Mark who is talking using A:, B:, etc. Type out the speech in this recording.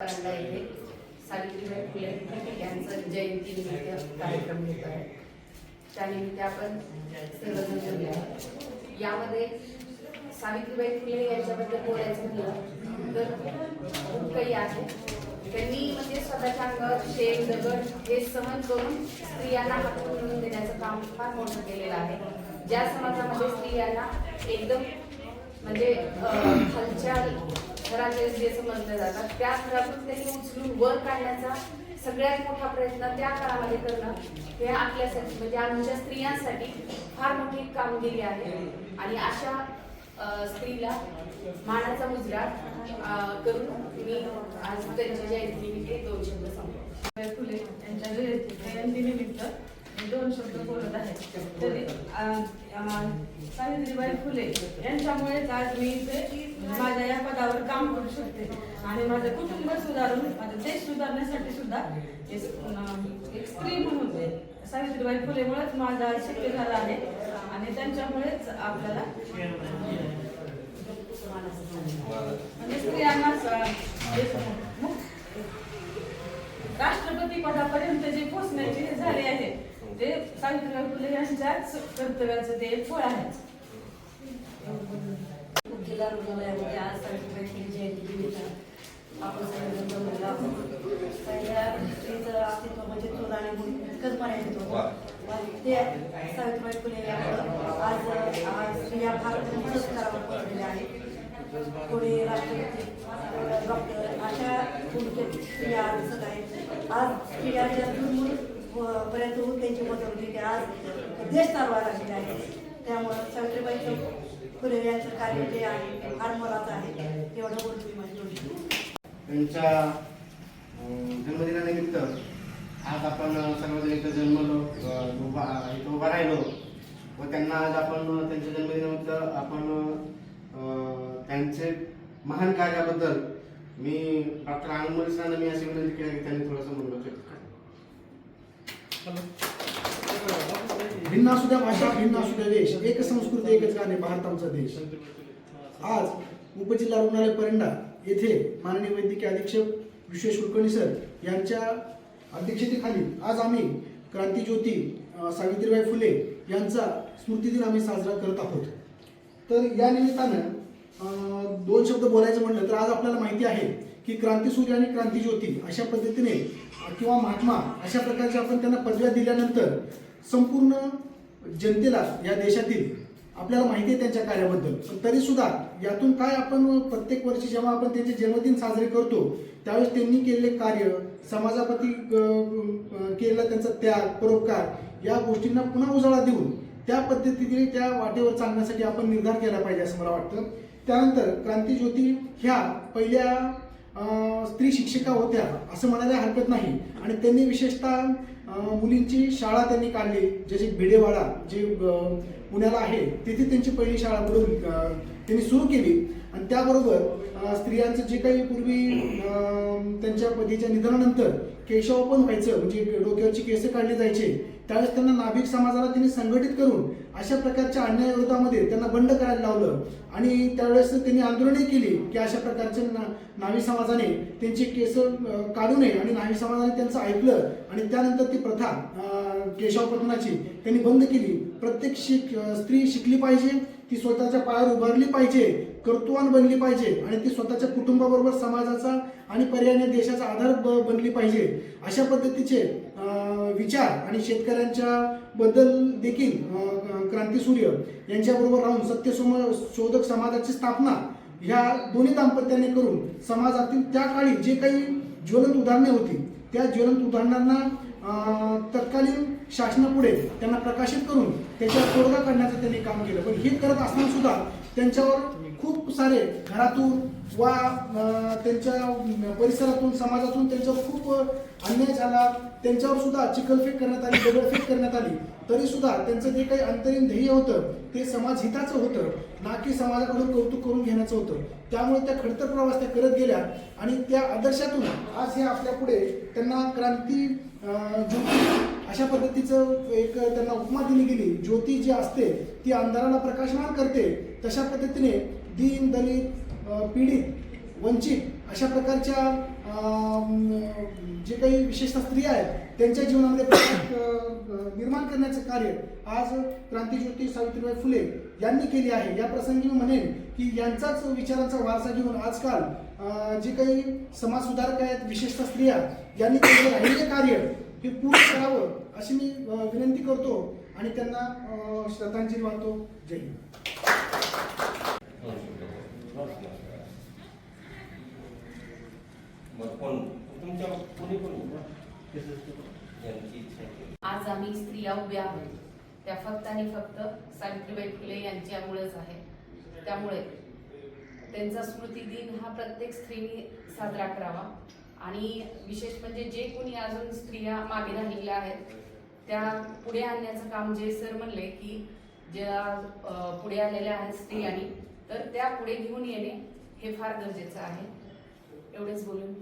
A: करायला येथे सावित्रीबाई फुले यांचं जयंती निमित्त कार्यक्रम घेत आहे त्यानिमित्त आपण सर्वजण जमले आहे यामध्ये सावित्रीबाई फुले यांच्याबद्दल बोलायचं म्हटलं तर खूप काही आहे. त्यांनी म्हणजे स्वतःच्या अंगावर शेण दगड हे सहन करून स्त्रियांना हातून मिळवून देण्याचं काम फार मोठं केलेलं आहे. ज्या समाजामध्ये स्त्रियांना एकदम म्हणजे खालच्या घराचे जे समजले जातात त्या घरातून त्यांनी उचलून वर काढण्याचा सगळ्यात मोठा प्रयत्न त्या काळामध्ये करणं हे आपल्यासाठी म्हणजे आमच्या स्त्रियांसाठी फार मोठी कामगिरी आहे. आणि अशा स्त्रीला मानाचा मुजरा करून मी आज त्यांच्या जयंतीनिमित्त दोन शब्द सांगतो.
B: फुले यांच्या जयंती जयंतीनिमित्त दोन शब्द बोलत आहे. तरी सावित्रीबाई फुले यांच्यामुळेच आज मी इथे माझ्या काम करू शकते. आणि माझं कुटुंब सुधारून माझा देश सुधारण्यासाठी सुद्धा एक स्त्री म्हणून सावित्रीबाई फुलेमुळेच माझा शक्य झाला आहे. आणि त्यांच्यामुळेच आपल्याला म्हणजे स्त्रियांना म्हणजे राष्ट्रपती पदापर्यंत जे पोचण्याचे झाले आहे ते सावित्रीबाई फुले यांच्याच कर्तव्याचं ते फळ आहे.
C: जिल्हा रुग्णालयामध्ये आज सावित्रीबाई फुले जयंती निमित्त आपण सगळेजण आहोत पहिल्या स्त्रीचं अस्तित्व म्हणजे चूल आणि मूल इतकंच म्हणायचं होतं ते सावित्रीबाई फुले यामुळं आज आज स्त्रिया भारत पुरस्कारावर पोहोचलेल्या आहेत कोणी राष्ट्रपती डॉक्टर अशा भूमिकेत स्त्रिया आज दिसत आहेत आज स्त्रिया ज्या पर्यंत होऊन त्यांची मदत होती ते आज देश चालवायला लागलेले आहे त्यामुळं सावित्रीबाईचं फुले यांचं कार्य जे आहे ते फार मोलाचं आहे. एवढं बोलतो मी माझी
D: त्यांच्या जन्मदिनानिमित्त आज आपण सर्वजण इथं जन्मलो उभा इथं उभा राहिलो. व त्यांना आज आपण त्यांच्या जन्मदिनानिमित्त आपण अं, त्यांचे महान कार्याबद्दल मी डॉक्टर आनंद मोरे सरांना मी अशी विनंती केली की त्यांनी थोडंसं करावं.
E: भिन्न असू द्या भाषा भिन्न असू द्या देश. एक संस्कृती एकच गाणे भारत आमचा देश. आज उपजिल्हा रुग्णालय परिंडा येथे माननीय वैद्यकीय अधीक्षक विश्वेश कुलकर्णी सर यांच्या अध्यक्षतेखाली आज आम्ही क्रांतीज्योती सावित्रीबाई फुले यांचा स्मृतिदिन आम्ही साजरा करत आहोत. तर या निमित्तानं दोन शब्द बोलायचं म्हटलं तर आज आपल्याला माहिती आहे की क्रांतीसूर्य आणि क्रांतीज्योती अशा पद्धतीने किंवा महात्मा अशा प्रकारच्या आपण त्यांना पदव्या दिल्यानंतर संपूर्ण जनतेला या देशातील आपल्याला माहिती आहे त्यांच्या कार्याबद्दल. पण तरी सुद्धा यातून काय आपण प्रत्येक वर्षी जेव्हा आपण त्यांचे जन्मदिन साजरे करतो त्यावेळेस त्यांनी केलेले कार्य समाजाप्रती केलेला त्यांचा त्याग परोपकार या गोष्टींना पुन्हा उजाळा देऊन त्या पद्धतीने त्या वाटेवर चालण्यासाठी आपण निर्धार केला पाहिजे असं मला वाटतं. त्यानंतर क्रांतीज्योती ह्या पहिल्या स्त्री शिक्षिका होत्या असं म्हणायला हरकत नाही. आणि त्यांनी विशेषतः मुलींची शाळा त्यांनी काढली जसे भिडेवाडा जे पुण्याला आहे तिथे त्यांची पहिली शाळा बुडवली त्यांनी सुरू केली. आणि त्याबरोबर स्त्रियांचं जे काही पूर्वी त्यांच्या पतीच्या निधनानंतर केशवापन व्हायचं म्हणजे डोक्यावरची केस काढली जायचे त्यावेळेस त्यांना नाभिक समाजाला त्यांनी संघटित करून अशा प्रकारच्या अन्याय विरोधामध्ये त्यांना बंड करायला लावलं. आणि त्यावेळेस त्यांनी आंदोलनही केली की अशा प्रकारच्या ना नाभिक समाजाने त्यांचे केस काढू नये. आणि नाही समाजाने त्यांचं ऐकलं आणि त्यानंतर ती प्रथा अ, केशवपतनाची त्यांनी बंद केली. प्रत्येक शिक स्त्री शिकली पाहिजे ती स्वतःच्या पायावर उभारली पाहिजे. कर्तुवान बनली पाहिजे आणि ती स्वतःच्या कुटुंबाबरोबर समाजाचा आणि पर्यायाने देशाचा आधार ब- बनली पाहिजे. अशा पद्धतीचे विचार आणि शेतकऱ्यांच्या बद्दल देखील क्रांतीसूर्य यांच्याबरोबर राहून सत्यसम शोधक समाजाची स्थापना ह्या दोन्ही दाम्पत्याने करून समाजातील त्या काळी जे काही ज्वलंत उदाहरणे होती त्या ज्वलंत उदाहरणांना तत्कालीन शासनापुढे त्यांना प्रकाशित करून त्याच्यावर तोडगा काढण्याचं त्यांनी काम केलं. पण हे करत असताना सुद्धा त्यांच्यावर खूप सारे घरातून वा त्यांच्या परिसरातून समाजातून त्यांच्यावर खूप अन्याय झाला. त्यांच्यावर सुद्धा चिखलफेक करण्यात आली दगडफेक करण्यात आली. तरी सुद्धा त्यांचं जे काही अंतरिम ध्येय होतं ते समाज हिताचं होतं. ना की समाजाकडून कौतुक करून घेण्याचं होतं. त्यामुळे त्या खडतर प्रवास त्या करत गेल्या आणि त्या आदर्शातून आज हे आपल्या पुढे त्यांना क्रांती ज्योती अशा पद्धतीचं एक त्यांना उपमा दिली गेली. ज्योती जी असते ती अंधाराला प्रकाशमान करते. तशा पद्धतीने दीन दलित पीडित वंचित अशा प्रकारच्या जे काही विशेषतः स्त्रिया आहेत त्यांच्या जीवनामध्ये निर्माण करण्याचं कार्य आज क्रांतीज्योती सावित्रीबाई फुले यांनी केले आहे. या प्रसंगी मी म्हणेन की यांचाच विचारांचा वारसा घेऊन आजकाल जे काही समाजसुधारक आहेत विशेषतः स्त्रिया यांनी केलेलं राहिलेलं कार्य हे पूर्ण करावं अशी मी विनंती करतो आणि त्यांना श्रद्धांजली वाहतो. जय हिंद
F: मग कोण तुमच्या कोणी कोणी यांची इच्छा आहे.
A: आज आम्ही स्त्रिया उभ्या आहोत. त्या फक्त आणि फक्त सावित्रीबाई फुले यांच्यामुळेच आहे. त्यामुळे त्यांचा स्मृती दिन हा प्रत्येक स्त्रीने साजरा करावा. आणि विशेष म्हणजे जे कोणी अजून स्त्रिया मागे राहिलेल्या आहेत त्या पुढे आणण्याचं काम जे सर म्हणले की ज्या पुढे आलेल्या आहेत स्त्रियांनी तर त्या पुढे घेऊन येणे हे फार गरजेचं आहे. एवढेच बोलून